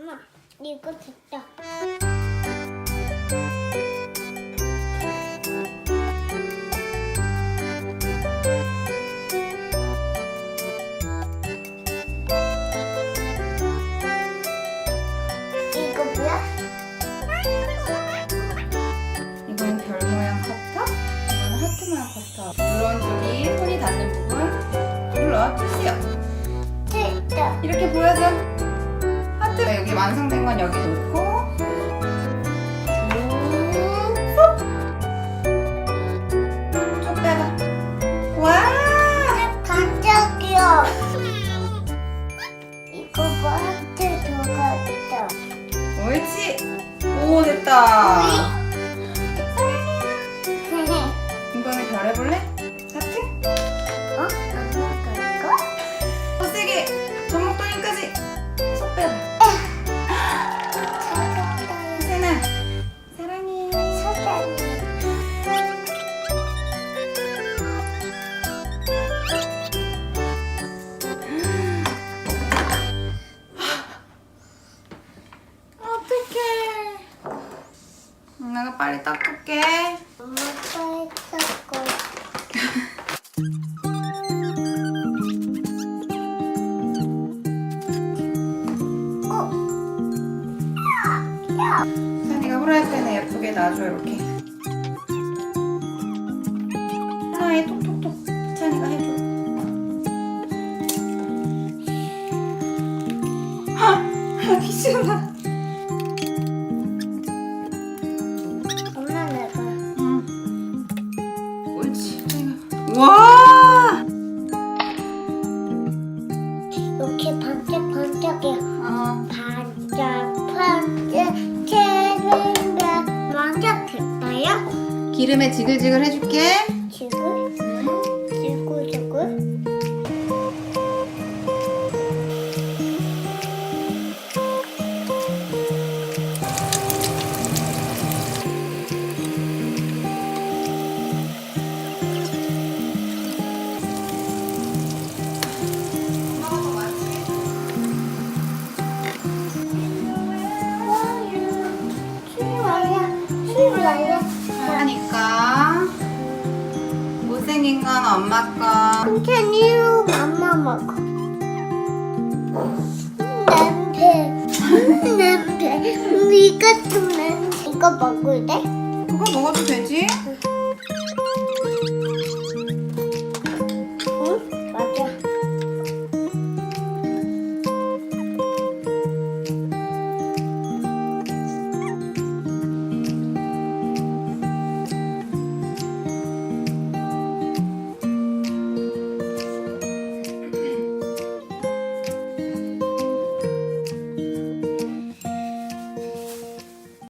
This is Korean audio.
엄마, 이거 됐다. 이거 뭐야? 이건 별 모양 커터, 이건 하트 모양 커터. 물론 저기 손이 닿는 부분 눌러 주세요. 됐다. 이렇게 보여줘. 여기 완성된 건 여기 놓고 쭉 빼봐. 와! 반짝이야. 이거 뭐 하트 들어갔다. 옳지. 오 됐다. 엄마가 빨리 닦을게. 엄마 빨리 닦고. 산이가 후라이팬에 예쁘게 놔줘 이렇게. 하나에 톡톡톡 찬이가 해줘. 하기 싫어. 와. 이렇게 반짝반짝해. 어. 반짝반짝 캐릭터 반짝했어요? 기름에 지글지글 해줄게. 지글? 하니까 못생긴 건 엄마 거. 천천히로 맘마 먹어. 음, 냄새. 음, 냄새. 음, 이것도 냄새. 이거 먹을래? 그거 먹어도 되지?